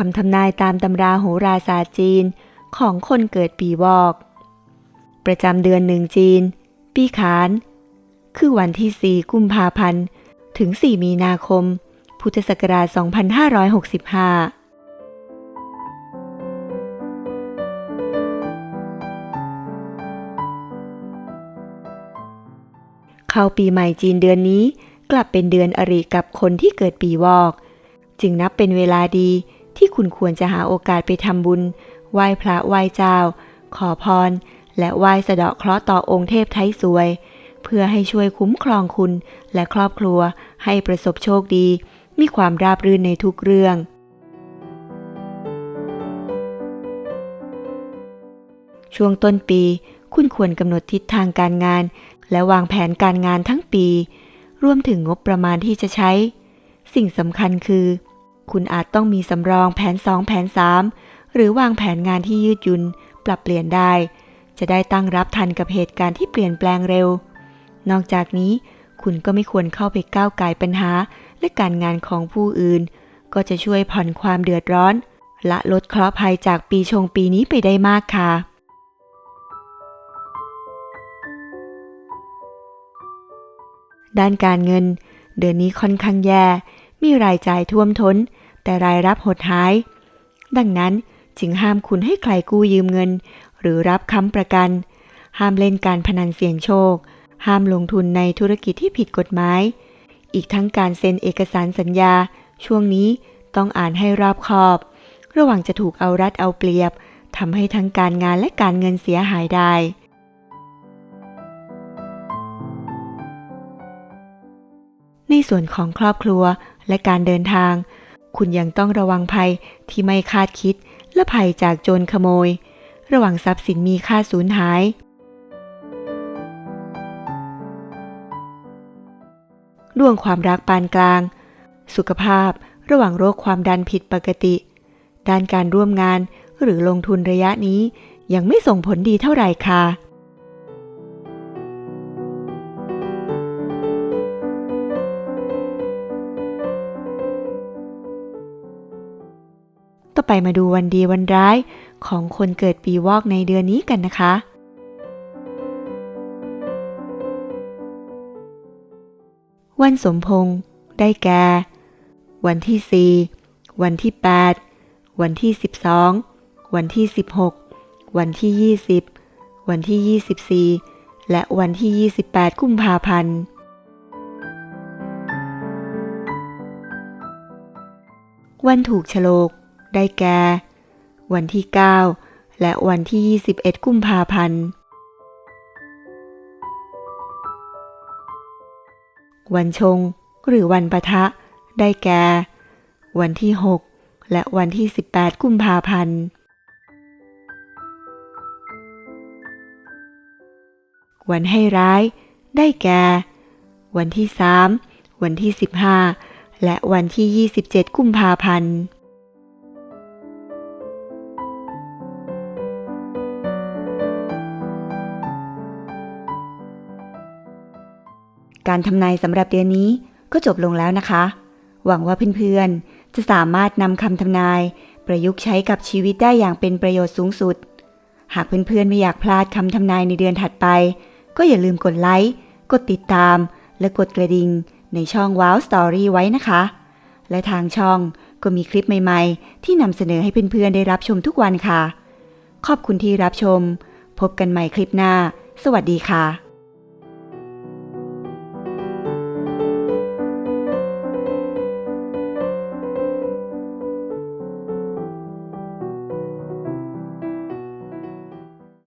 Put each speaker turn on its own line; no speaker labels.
คำทำนายตามตำราโหราศาสตร์จีนของคนเกิดปีวอก ประจำเดือนหนึ่งจีน ปีขาน คือวันที่ 4 กุมภาพันธ์ ถึง 4 มีนาคม พุทธศักราช 2565เข้าปีใหม่จีนเดือนนี้ กลับเป็นเดือนอริกับคนที่เกิดปีวอก จึงนับเป็นเวลาดี ที่คุณควรจะหาโอกาสไปทำบุญ ไหว้พระไหว้เจ้า ขอพร และไหว้สะเดาะเคราะห์ต่อองค์เทพไทยสวย เพื่อให้ช่วยคุ้มครองคุณและครอบครัวให้ประสบโชคดี มีความราบรื่นในทุกเรื่อง ช่วงต้นปี คุณควรกำหนดทิศทางการงาน และวางแผนการงานทั้งปี รวมถึงงบประมาณที่จะใช้ สิ่งสำคัญคือ คุณอาจต้องมีสำรองแผน 2 แผน 3 หรือวางแผนงานที่ยืดหยุ่นปรับเปลี่ยนได้ จะได้ตั้งรับทันกับเหตุการณ์ที่เปลี่ยนแปลงเร็ว นอกจากนี้ คุณก็ไม่ควรเข้าไปก้าวไก่ปัญหาและการงานของผู้อื่น ก็จะช่วยผ่อนความเดือดร้อน และลดเคราะห์ภัยจากปีชงปีนี้ไปได้มากค่ะด้านการเงิน เดือนนี้ค่อนข้างแย่ มีรายจ่ายท่วมท้น แต่รายรับหดหาย ดังนั้นจึงห้ามคุณให้ใครกู้ยืมเงิน หรือรับค้ำประกัน ห้ามเล่นการพนันเสี่ยงโชค ห้ามลงทุนในธุรกิจที่ผิดกฎหมาย อีกทั้งการเซ็นเอกสารสัญญา ช่วงนี้ต้องอ่านให้รอบคอบ ระหว่างจะถูกเอารัดเอาเปรียบทำให้ทั้งการงานและการเงินเสียหายได้ ในส่วนของครอบครัวและการเดินทาง คุณยังต้องระวังภัยที่ไม่คาดคิด และภัยจากโจรขโมย ระหว่างทรัพย์สินมีค่าสูญหาย ดวงความรักปานกลาง สุขภาพ ระหว่างโรคความดันผิดปกติ ด้านการร่วมงานหรือลงทุนระยะนี้ยังไม่ส่งผลดีเท่าไหร่ค่ะ ต่อไปมาดูวันดีวันร้ายของคนเกิดปีวอกในเดือนนี้กันนะคะ วันสมพงษ์ได้แก่ วันที่ 4 วันที่ 8 วันที่ 12 วันที่ 16 วันที่ 20 วันที่ 24 และวันที่ 28 กุมภาพันธ์วันถูกฉลก ได้แก่ วันที่ 9 และวันที่ 21 กุมภาพันธ์ วันชง หรือวันปะทะ ได้แก่ วันที่ 6 และวันที่ 18 กุมภาพันธ์ วันให้ร้าย ได้แก่ วันที่ 3 วันที่ 15และวันที่ 27 กุมภาพันธ์ การทำนายสำหรับเดือนนี้ก็จบลงแล้วนะคะ หวังว่าเพื่อนๆ จะสามารถนำคำทำนาย ประยุกต์ใช้กับชีวิตได้อย่างเป็นประโยชน์สูงสุด หากเพื่อนๆ ไม่อยากพลาดคำทำนายในเดือนถัดไป ก็อย่าลืมกดไลค์ กดติดตาม และกดกระดิ่งในช่อง Wow Story ไว้นะคะ และทางช่องก็มีคลิปใหม่ๆ ที่นำเสนอให้เพื่อนๆ ได้รับชมทุกวันค่ะ ขอบคุณที่รับชม พบกันใหม่คลิปหน้า สวัสดีค่ะ